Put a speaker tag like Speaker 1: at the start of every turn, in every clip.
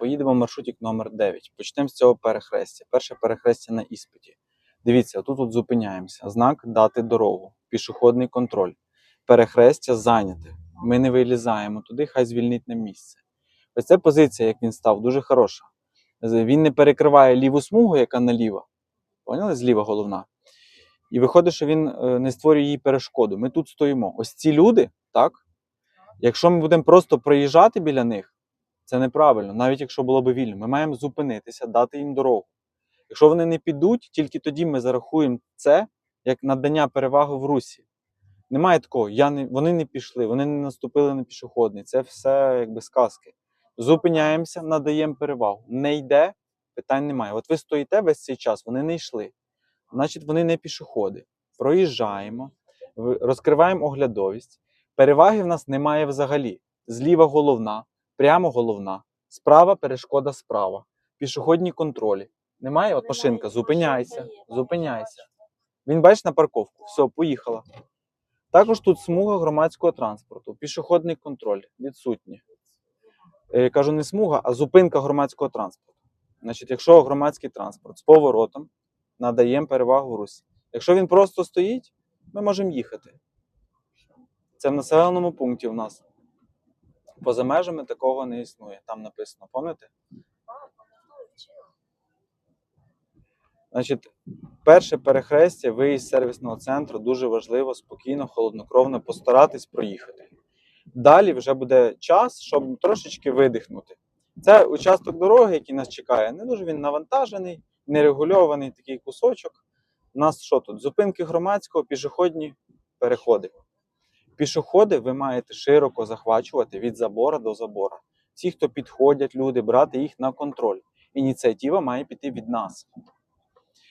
Speaker 1: поїдемо маршрутик номер 9. Почнемо з цього перехрестя. Перше перехрестя на іспиті. Дивіться, тут от зупиняємося. Знак дати дорогу, пішохідний контроль. Перехрестя зайняте. Ми не вилізаємо туди, хай звільнить нам місце. Ось ця позиція, як він став, дуже хороша. Він не перекриває ліву смугу, яка наліва. Поняли? Зліва головна. І виходить, що він е, не створює їй перешкоду. Ми тут стоїмо. Ось ці люди, так? Якщо ми будемо просто проїжджати біля них, це неправильно, навіть якщо було б вільно. Ми маємо зупинитися, дати їм дорогу. Якщо вони не підуть, тільки тоді ми зарахуємо це як надання переваги в русі. Немає такого, я не, вони не пішли, вони не наступили на пішохідний. Це все якби сказки. Зупиняємося, надаємо перевагу. Не йде, питань немає. От ви стоїте весь цей час, вони не йшли. Значить, вони не пішоходи. Проїжджаємо, розкриваємо оглядовість. Переваги в нас немає взагалі. Зліва головна, прямо головна, справа перешкода справа. Пішохідні контролі. Немає? От машинка, зупиняйся, зупиняйся. Він бачиш на парковку. Все, поїхала. Також тут смуга громадського транспорту, пішохідний контроль відсутні. Е, кажу, не смуга, а зупинка громадського транспорту. Значить, якщо громадський транспорт з поворотом, надаємо перевагу русі. Якщо він просто стоїть, ми можемо їхати. Це в населеному пункті в нас. Поза межами такого не існує. Там написано, пам'ятаєте? Значить, перше перехрестя, виїзд з сервісного центру дуже важливо, спокійно, холоднокровно постаратись проїхати. Далі вже буде час, щоб трошечки видихнути. Це участок дороги, який нас чекає. Не дуже він навантажений, нерегульований такий кусочок. У нас що тут? Зупинки громадського, пішохідні переходи. Пішоходи ви маєте широко захвачувати від забора до забора. Всі, хто підходять, люди, брати їх на контроль. Ініціатива має піти від нас.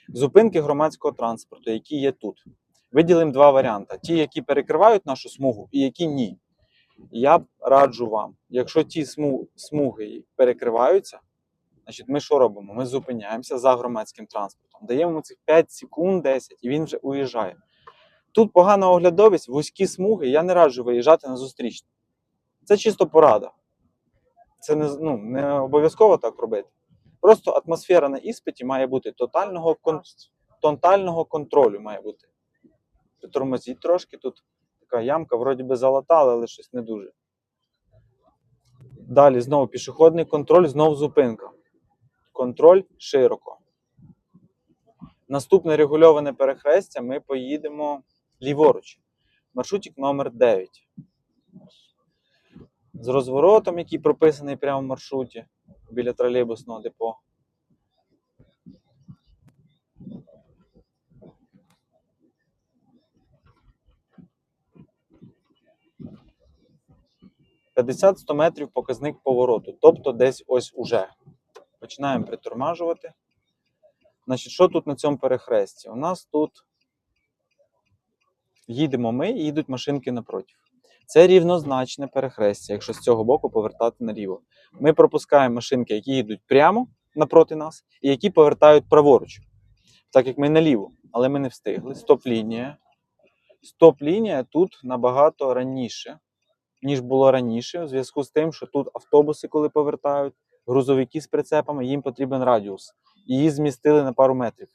Speaker 1: Зупинки громадського транспорту, які є тут. Виділимо два варіанти: ті, які перекривають нашу смугу, і які ні. Я б раджу вам, якщо ті смуги перекриваються, значить ми що робимо? Ми зупиняємося за громадським транспортом, даємо цих 5 секунд, 10, і він вже уїжджає. Тут погана оглядовість, вузькі смуги, я не раджу виїжджати на зустрічну. Це чисто порада. Це не, ну, не обов'язково так робити. Просто атмосфера на іспиті має бути тотального, кон... тотального контролю. Має бути. Тормозіть трошки, тут така ямка, вроді би залатали, але щось не дуже. Далі знову пішохідний контроль, знову зупинка. Контроль широко. Наступне регульоване перехрестя ми поїдемо ліворуч. Маршрутик номер 9. З розворотом, який прописаний прямо в маршруті біля тролейбусного депо. «50-100 метрів показник повороту, тобто десь ось уже. Починаємо притормажувати. Значить, що тут на цьому перехресті? У нас тут їдемо ми і їдуть машинки напротив. Це рівнозначне перехрестя, якщо з цього боку повертати наліво. Ми пропускаємо машинки, які їдуть прямо напроти нас, і які повертають праворуч, так як ми наліво, але ми не встигли. Стоп-лінія. Стоп-лінія тут набагато раніше, ніж було раніше, у зв'язку з тим, що тут автобуси, коли повертають, грузовики з прицепами, їм потрібен радіус. Її змістили на пару метрів.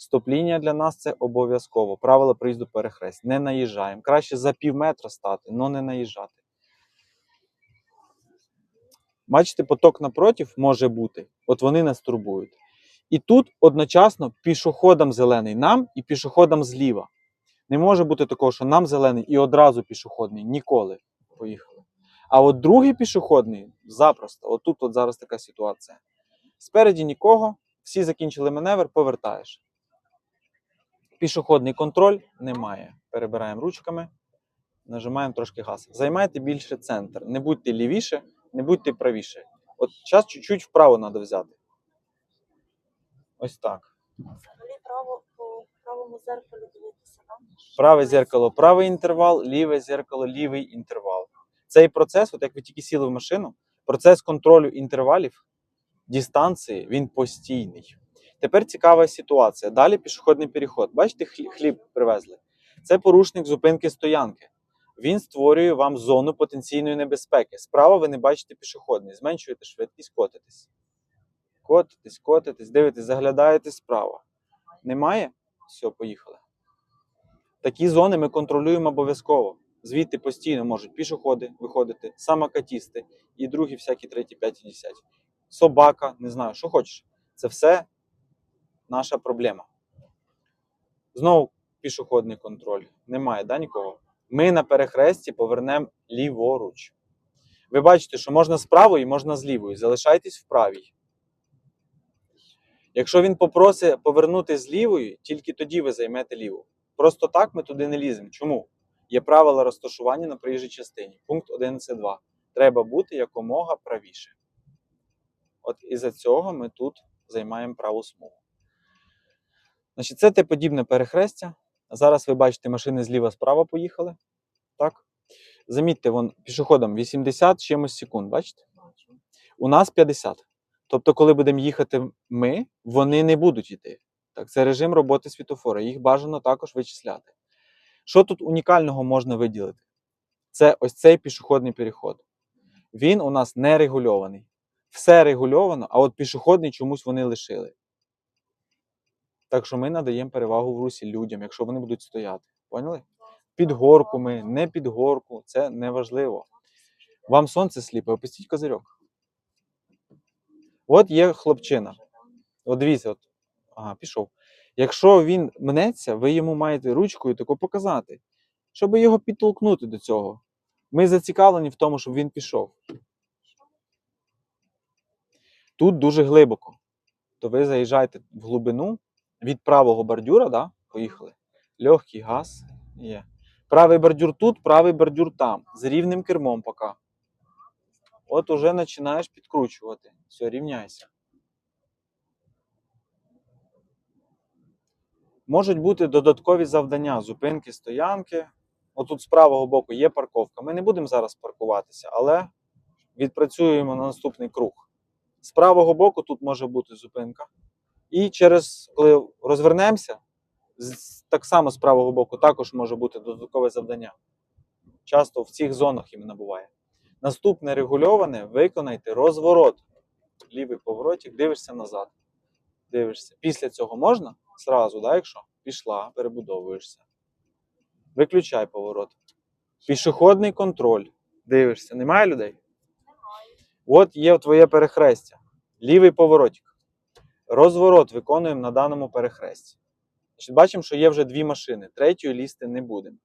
Speaker 1: Стоп-лінія для нас це обов'язково. Правило проїзду перехрест. Не наїжджаємо. Краще за пів метра стати, але не наїжджати. Бачите, поток напротив може бути. От вони нас турбують. І тут одночасно пішоходам зелений нам і пішоходам зліва. Не може бути такого, що нам зелений і одразу пішохідний. Ніколи. Поїхали. А от другий пішохідний запросто. От тут от зараз така ситуація. Спереді нікого, всі закінчили маневр, повертаєш. Пішохідний контроль немає. Перебираємо ручками, нажимаємо трошки газ. Займайте більше центр. Не будьте лівіше, не будьте правіше. От час чуть-чуть вправо треба взяти. Ось так.
Speaker 2: Взагалі право по правому зеркалю дивитися.
Speaker 1: Праве зеркало, правий інтервал, ліве зеркало, лівий інтервал. Цей процес, от як ви тільки сіли в машину, процес контролю інтервалів, дистанції, він постійний. Тепер цікава ситуація. Далі пішохідний переход. Бачите, хлі- хліб привезли. Це порушник зупинки стоянки. Він створює вам зону потенційної небезпеки. Справа ви не бачите пішохідний, зменшуєте швидкість, котитесь. Котитесь, котитесь, дивитесь, заглядаєте справа. Немає? Все, поїхали. Такі зони ми контролюємо обов'язково. Звідти постійно можуть пішоходи виходити, самокатісти і другі, всякі треті, п'яті, десяті. Собака, не знаю, що хочеш. Це все наша проблема. Знову пішохідний контроль. Немає, да, нікого? Ми на перехресті повернемо ліворуч. Ви бачите, що можна з правої, можна з лівої. Залишайтесь в правій. Якщо він попросить повернути з лівої, тільки тоді ви займете ліву. Просто так ми туди не ліземо. Чому? Є правила розташування на проїжджій частині. Пункт 11.2. Треба бути якомога правіше. От із-за цього ми тут займаємо праву смугу. Значить, це те подібне перехрестя. Зараз ви бачите, машини зліва справа поїхали. Так? Замітьте, вон пішоходам 80 чимось секунд, бачите?
Speaker 2: Бачу.
Speaker 1: У нас 50. Тобто, коли будемо їхати ми, вони не будуть йти. Так, це режим роботи світофора. Їх бажано також вичисляти. Що тут унікального можна виділити? Це ось цей пішохідний переход. Він у нас не регульований. Все регульовано, а от пішохідний чомусь вони лишили. Так що ми надаємо перевагу в русі людям, якщо вони будуть стояти. Поняли? Під горку ми, не під горку, це не важливо. Вам сонце сліпе, опустіть козирьок. От є хлопчина. От дивіться, от. Ага, пішов. Якщо він мнеться, ви йому маєте ручкою таку показати, щоб його підтолкнути до цього. Ми зацікавлені в тому, щоб він пішов. Тут дуже глибоко. То ви заїжджаєте в глибину від правого бордюра, да? поїхали. Легкий газ є. Правий бордюр тут, правий бордюр там. З рівним кермом поки. От уже починаєш підкручувати. Все, рівняйся. Можуть бути додаткові завдання, зупинки, стоянки. Отут з правого боку є парковка. Ми не будемо зараз паркуватися, але відпрацюємо на наступний круг. З правого боку тут може бути зупинка. І через, коли розвернемося, так само з правого боку також може бути додаткове завдання. Часто в цих зонах іменно буває. Наступне регульоване виконайте розворот. Лівий поворотик, дивишся назад. Дивишся. Після цього можна? Зразу, да, якщо пішла, перебудовуєшся. Виключай поворот. Пішохідний контроль. Дивишся. Немає людей? От є твоє перехрестя. Лівий поворотик. Розворот виконуємо на даному перехресті. Значить, бачимо, що є вже дві машини. Третьої лізти не будемо.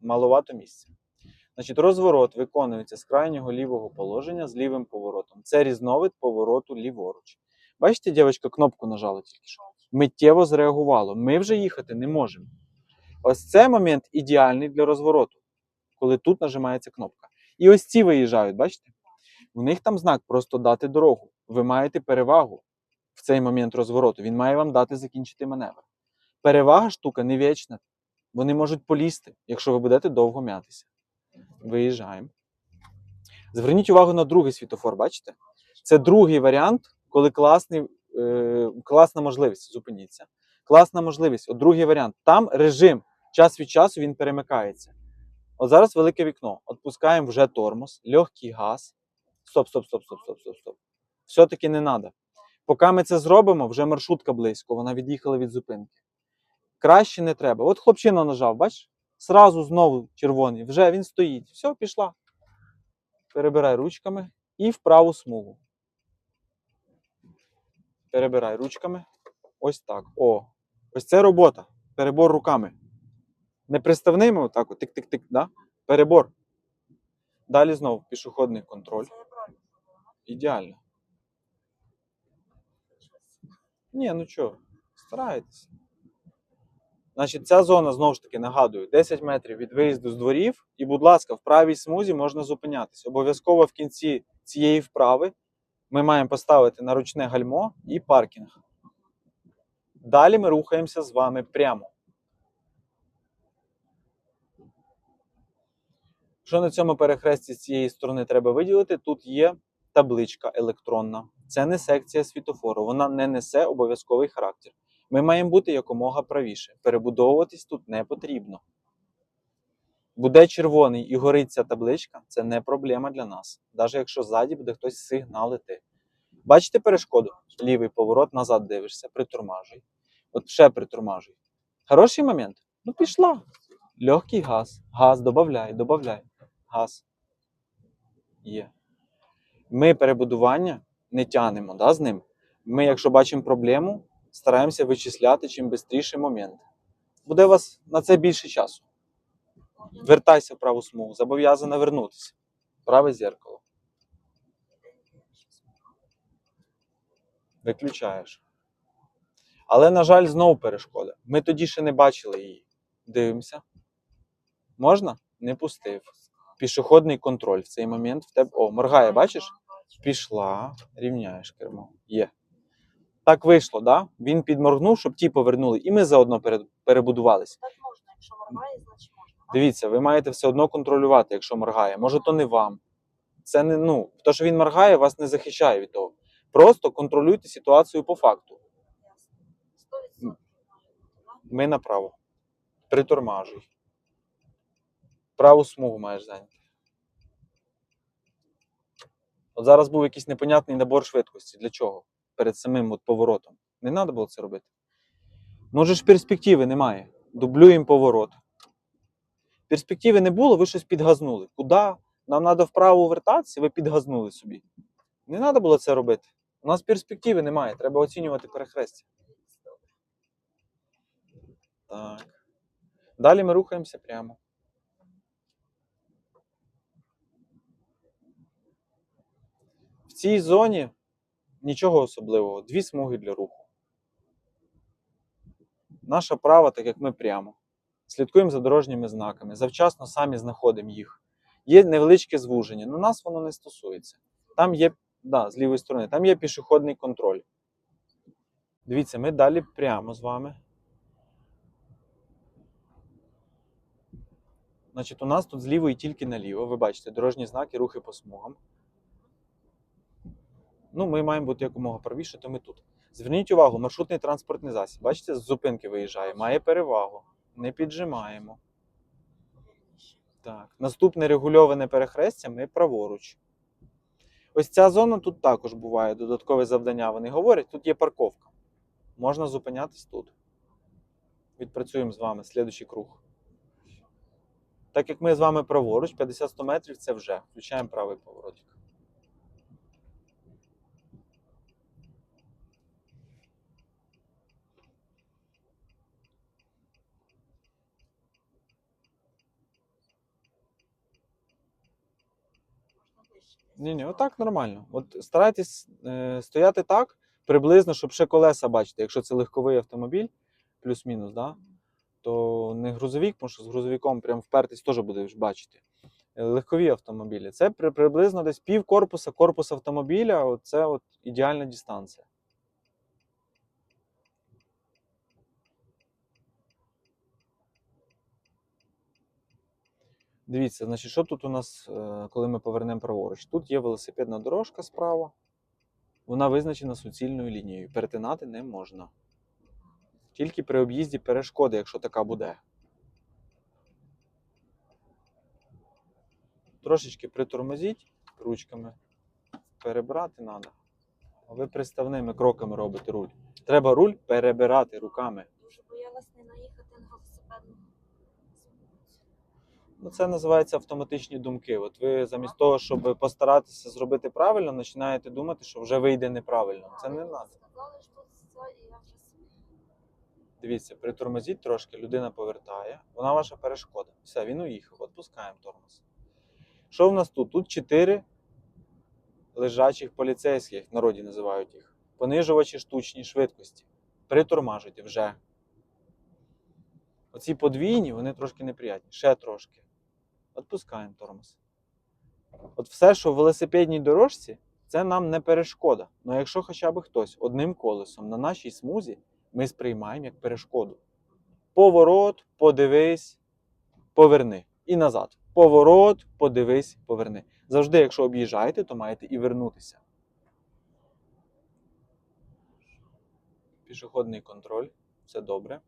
Speaker 1: Маловато місця. Значить, розворот виконується з крайнього лівого положення з лівим поворотом. Це різновид повороту ліворуч. Бачите, дівчинка кнопку нажала тільки що. Миттєво зреагувало. Ми вже їхати не можемо. Ось це момент ідеальний для розвороту, коли тут нажимається кнопка. І ось ці виїжджають, бачите? У них там знак просто дати дорогу. Ви маєте перевагу цей момент розвороту. Він має вам дати закінчити маневр. Перевага штука не вічна. Вони можуть полізти, якщо ви будете довго м'ятися. Виїжджаємо. Зверніть увагу на другий світофор, бачите? Це другий варіант, коли класний, е, класна можливість. Зупиніться. Класна можливість. От другий варіант. Там режим. Час від часу він перемикається. От зараз велике вікно. Отпускаємо вже тормоз, легкий газ. Стоп, стоп, стоп, стоп, стоп, стоп, стоп. Все-таки не треба. Поки ми це зробимо, вже маршрутка близько, вона від'їхала від зупинки. Краще не треба. От хлопчина нажав, бачиш? Сразу знову червоний. Вже він стоїть. Все, пішла. Перебирай ручками і в праву смугу. Перебирай ручками. Ось так. О. Ось це робота. Перебор руками. Не приставними отак, тик-тик-тик, да? Перебор. Далі знову пішохідний контроль. Ідеально. Ні, ну чого, старайтеся. Значить, ця зона, знову ж таки, нагадую, 10 метрів від виїзду з дворів. І, будь ласка, в правій смузі можна зупинятися. Обов'язково в кінці цієї вправи ми маємо поставити на ручне гальмо і паркінг. Далі ми рухаємося з вами прямо. Що на цьому перехресті з цієї сторони треба виділити? Тут є табличка електронна. Це не секція світофору, вона не несе обов'язковий характер. Ми маємо бути якомога правіше. Перебудовуватись тут не потрібно. Буде червоний і горить ця табличка, це не проблема для нас. Навіть якщо ззаді буде хтось сигналити. Бачите перешкоду? Лівий поворот, назад дивишся, притормажуй. От ще притормажуй. Хороший момент? Ну пішла. Легкий газ. Газ, добавляй, добавляй. Газ. Є. Ми перебудування не тянемо да, з ним. Ми, якщо бачимо проблему, стараємося вичисляти чим швидший момент. Буде у вас на це більше часу. Вертайся в праву смугу, зобов'язана вернутися. Праве зеркало. Виключаєш. Але, на жаль, знову перешкода. Ми тоді ще не бачили її. Дивимося. Можна? Не пустив. Пішохідний контроль. В цей момент в тебе. О, моргає, бачиш? Пішла, рівняєш кермо. Є. Так вийшло, да? Він підморгнув, щоб ті повернули, і ми заодно перебудувалися.
Speaker 2: Так можна, якщо моргає, значить можна.
Speaker 1: Дивіться, ви маєте все одно контролювати, якщо моргає. Може, то не вам. Це не ну, то, що він моргає, вас не захищає від того. Просто контролюйте ситуацію по факту. Ми направо. Притормажуй. Праву смугу маєш зайняти. От зараз був якийсь непонятний набор швидкості. Для чого? Перед самим от поворотом. Не треба було це робити. Може ж перспективи немає. Дублюємо поворот. Перспективи не було, ви щось підгазнули. Куди? Нам треба вправо вертатися, ви підгазнули собі. Не треба було це робити. У нас перспективи немає, треба оцінювати перехрестя. Так. Далі ми рухаємося прямо. Цій зоні нічого особливого. Дві смуги для руху. Наша права, так як ми прямо. Слідкуємо за дорожніми знаками. Завчасно самі знаходимо їх. Є невеличке звуження, але нас воно не стосується. Там є, да, з лівої сторони, там є пішохідний контроль. Дивіться, ми далі прямо з вами. Значить, у нас тут з лівої тільки наліво. Ви бачите, дорожні знаки, рухи по смугам. Ну, ми маємо бути якомога правіше, то ми тут. Зверніть увагу, маршрутний транспортний засіб. Бачите, з зупинки виїжджає, має перевагу. Не піджимаємо. Так. Наступне регульоване перехрестя ми праворуч. Ось ця зона тут також буває додаткове завдання. Вони говорять, тут є парковка. Можна зупинятись тут. Відпрацюємо з вами слідуючий круг. Так як ми з вами праворуч, 50-100 метрів це вже. Включаємо правий поворотик. Ні, ні, отак нормально. От старайтесь е, стояти так, приблизно, щоб ще колеса бачити. Якщо це легковий автомобіль, плюс-мінус, да, то не грузовик, тому що з грузовиком прям впертись теж будеш бачити. Е, Легкові автомобілі. Це при, приблизно десь пів корпуса, корпус автомобіля. Це от ідеальна дистанція. Дивіться, значить, що тут у нас, е, коли ми повернемо праворуч? Тут є велосипедна дорожка справа. Вона визначена суцільною лінією. Перетинати не можна. Тільки при об'їзді перешкоди, якщо така буде. Трошечки притормозіть ручками. Перебрати треба. А ви приставними кроками робите руль. Треба руль перебирати руками.
Speaker 2: Боялась не наїхати на велосипедну.
Speaker 1: Ну, це називається автоматичні думки. От ви замість того, щоб постаратися зробити правильно, починаєте думати, що вже вийде неправильно. Це не треба. Дивіться, притормозіть трошки, людина повертає. Вона ваша перешкода. Все, він уїхав. Відпускаємо тормоз. Що в нас тут? Тут чотири лежачих поліцейських, в народі називають їх. Понижувачі штучні швидкості. Притормажуйте вже. Оці подвійні, вони трошки неприятні. Ще трошки. Відпускаємо тормоз. От все, що в велосипедній дорожці, це нам не перешкода. Ну якщо хоча б хтось одним колесом на нашій смузі, ми сприймаємо як перешкоду. Поворот, подивись, поверни. І назад. Поворот, подивись, поверни. Завжди, якщо об'їжджаєте, то маєте і вернутися. Пішохідний контроль. Все добре.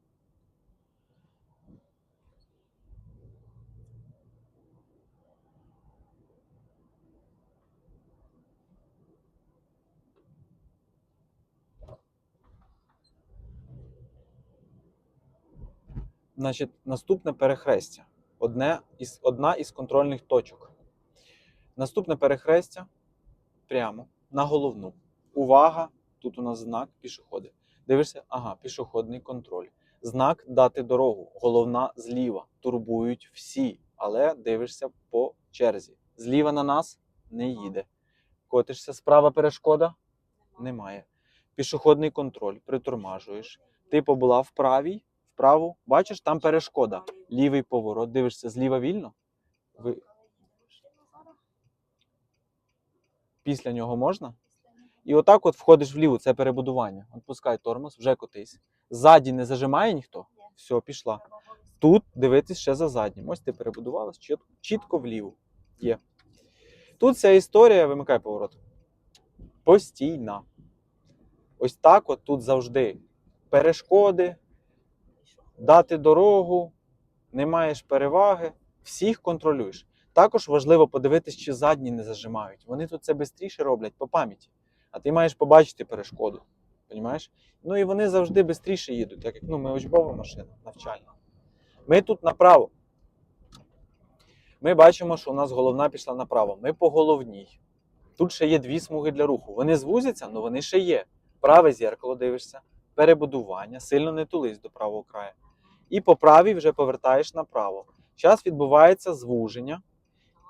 Speaker 1: Значить, наступне перехрестя. Одне із, одна із контрольних точок. Наступне перехрестя прямо на головну. Увага! Тут у нас знак пішоходи. Дивишся, ага, пішохідний контроль. Знак дати дорогу. Головна зліва. Турбують всі, але дивишся по черзі. Зліва на нас не їде. Котишся справа перешкода? Немає. Пішохідний контроль, притормажуєш. Ти побула в правій, вправу, бачиш, там перешкода. Лівий поворот, дивишся, зліва вільно. Ви... Після нього можна? І отак от входиш вліво, це перебудування. Отпускай тормоз, вже котись. Ззаді не зажимає ніхто? Все, пішла. Тут дивитись ще за заднім. Ось ти перебудувалась чіт- чітко вліво. Є. Тут ця історія, вимикай поворот. Постійна. Ось так от тут завжди. Перешкоди, дати дорогу, не маєш переваги, всіх контролюєш. Також важливо подивитись, чи задні не зажимають. Вони тут це швидше роблять по пам'яті. А ти маєш побачити перешкоду. Понімаєш? Ну і вони завжди швидше їдуть, так як ну, ми учбова машина, навчальна. Ми тут направо. Ми бачимо, що у нас головна пішла направо. Ми по головній. Тут ще є дві смуги для руху. Вони звузяться, але вони ще є. Праве зеркало дивишся, перебудування, сильно не тулись до правого краю. І по правій вже повертаєш направо. Зараз відбувається звуження,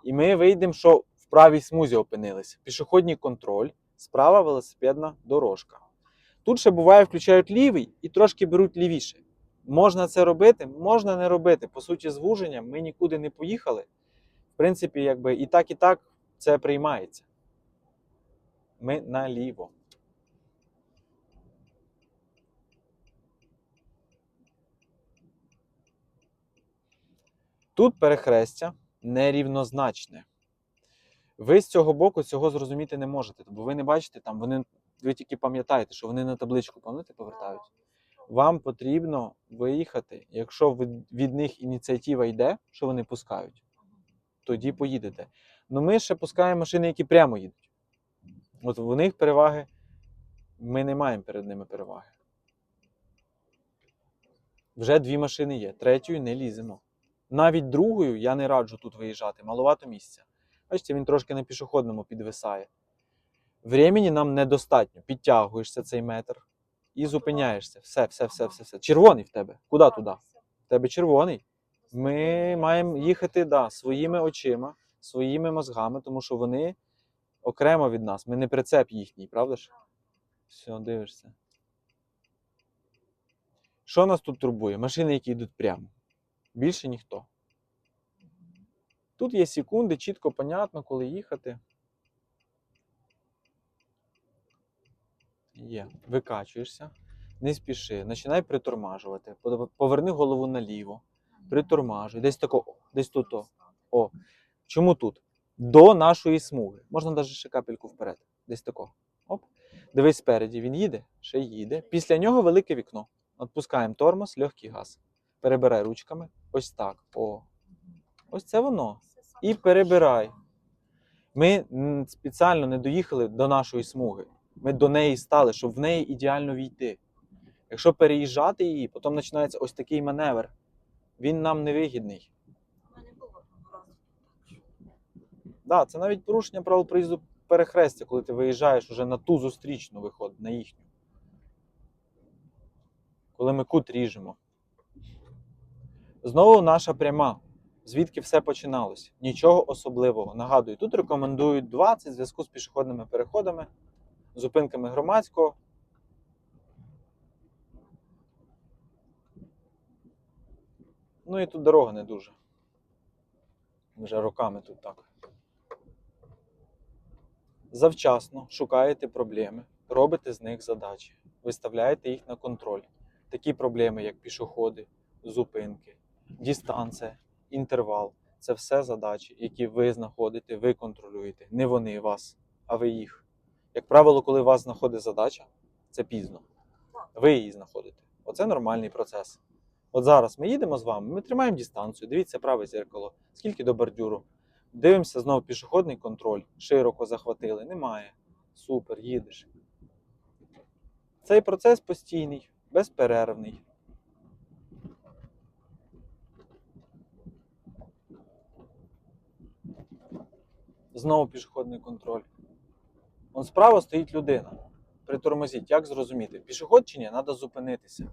Speaker 1: і ми вийдемо, що в правій смузі опинилися. Пішохідний контроль, справа велосипедна дорожка. Тут ще буває, включають лівий і трошки беруть лівіше. Можна це робити, можна не робити. По суті, звуження ми нікуди не поїхали. В принципі, якби і так, і так це приймається. Ми наліво. Тут перехрестя нерівнозначне. Ви з цього боку цього зрозуміти не можете, бо ви не бачите там, вони, ви тільки пам'ятаєте, що вони на табличку пам'ятаєте, повертають. Вам потрібно виїхати, якщо від них ініціатива йде, що вони пускають, тоді поїдете. Ну ми ще пускаємо машини, які прямо їдуть. От у них переваги, ми не маємо перед ними переваги. Вже дві машини є, третьою не ліземо. Навіть другою я не раджу тут виїжджати, маловато місця. Бачите, він трошки на пішохідному підвисає. Времені нам недостатньо. Підтягуєшся цей метр і зупиняєшся. Все, все, все, все, все. Червоний в тебе. Куди туди? В тебе червоний. Ми маємо їхати да, своїми очима, своїми мозгами, тому що вони окремо від нас. Ми не прицеп їхній, правда ж? Все, дивишся. Що нас тут турбує? Машини, які йдуть прямо. Більше ніхто. Тут є секунди, чітко понятно, коли їхати. Є. Викачуєшся, не спіши, починай притормажувати. Поверни голову наліво, притормажуй. Десь тако, десь тут. О. О. Чому тут? До нашої смуги. Можна навіть ще капельку вперед. Десь тако. Оп. Дивись спереді, він їде, ще їде. Після нього велике вікно. Отпускаємо тормоз, легкий газ. Перебирай ручками. Ось так. О. Ось це воно. І перебирай. Ми спеціально не доїхали до нашої смуги. Ми до неї стали, щоб в неї ідеально війти. Якщо переїжджати її, потім починається ось такий маневр. Він нам не вигідний.
Speaker 2: У мене було разу.
Speaker 1: Да, це навіть порушення правил проїзду перехрестя, коли ти виїжджаєш уже на ту зустрічну виходить, на їхню. Коли ми кут ріжемо. Знову наша пряма. Звідки все починалось? Нічого особливого. Нагадую, тут рекомендують 20 в зв'язку з пішохідними переходами, зупинками громадського. Ну і тут дорога не дуже. Вже роками тут так. Завчасно шукаєте проблеми, робите з них задачі, виставляєте їх на контроль. Такі проблеми, як пішоходи, зупинки, дистанція, інтервал це все задачі, які ви знаходите, ви контролюєте. Не вони вас, а ви їх. Як правило, коли вас знаходить задача, це пізно. Ви її знаходите. Оце нормальний процес. От зараз ми їдемо з вами, ми тримаємо дистанцію, дивіться праве зеркало, скільки до бордюру. Дивимося знову пішохідний контроль, широко захватили. Немає. Супер, їдеш. Цей процес постійний, безперервний. Знову пішохідний контроль. Он справа стоїть людина. Притормозіть, як зрозуміти? Пішоход чи ні? Треба зупинитися.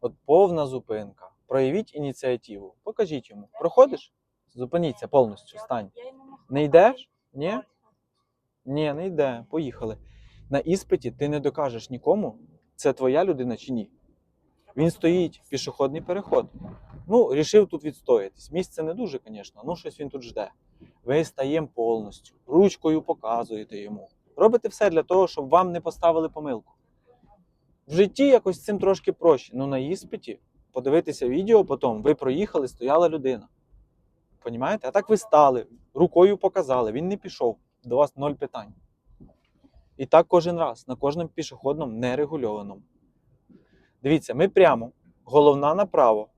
Speaker 1: От повна зупинка. Проявіть ініціативу. Покажіть йому. Проходиш? Зупиніться повністю, стань. Не йдеш? Ні? Ні, не йде. Поїхали. На іспиті ти не докажеш нікому, це твоя людина чи ні. Він стоїть, пішохідний переход. Ну, рішив тут відстоятись. Місце не дуже, звісно, ну щось він тут жде. Ви стаємо повністю, ручкою показуєте йому. Робите все для того, щоб вам не поставили помилку. В житті якось цим трошки проще. Ну на іспиті подивитися відео потім, ви проїхали, стояла людина. Понімаєте? А так ви стали, рукою показали, він не пішов. До вас ноль питань. І так кожен раз, на кожному пішохідному нерегульованому. Дивіться, ми прямо, головна направо.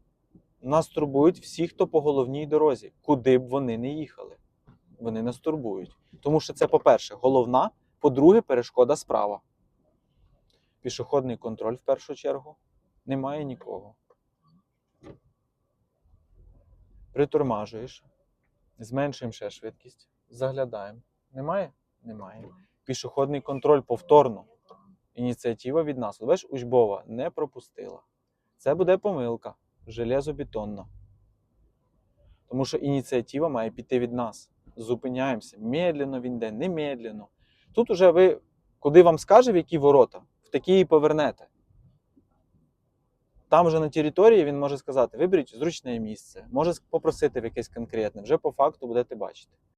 Speaker 1: Нас турбують всі, хто по головній дорозі, куди б вони не їхали. Вони нас турбують. Тому що це, по-перше, головна, по-друге, перешкода справа. Пішохідний контроль в першу чергу. Немає нікого. Притормажуєш, зменшуємо ще швидкість, заглядаємо. Немає? Немає. Пішохідний контроль повторно. Ініціатива від нас. Бачиш, учбова не пропустила. Це буде помилка. Железобетонна. Тому що ініціатива має піти від нас. Зупиняємося. Медленно він йде, немедленно. Тут уже ви, куди вам скаже, в які ворота, в такі і повернете. Там вже на території він може сказати: виберіть зручне місце, може попросити в якесь конкретне, вже по факту будете бачити.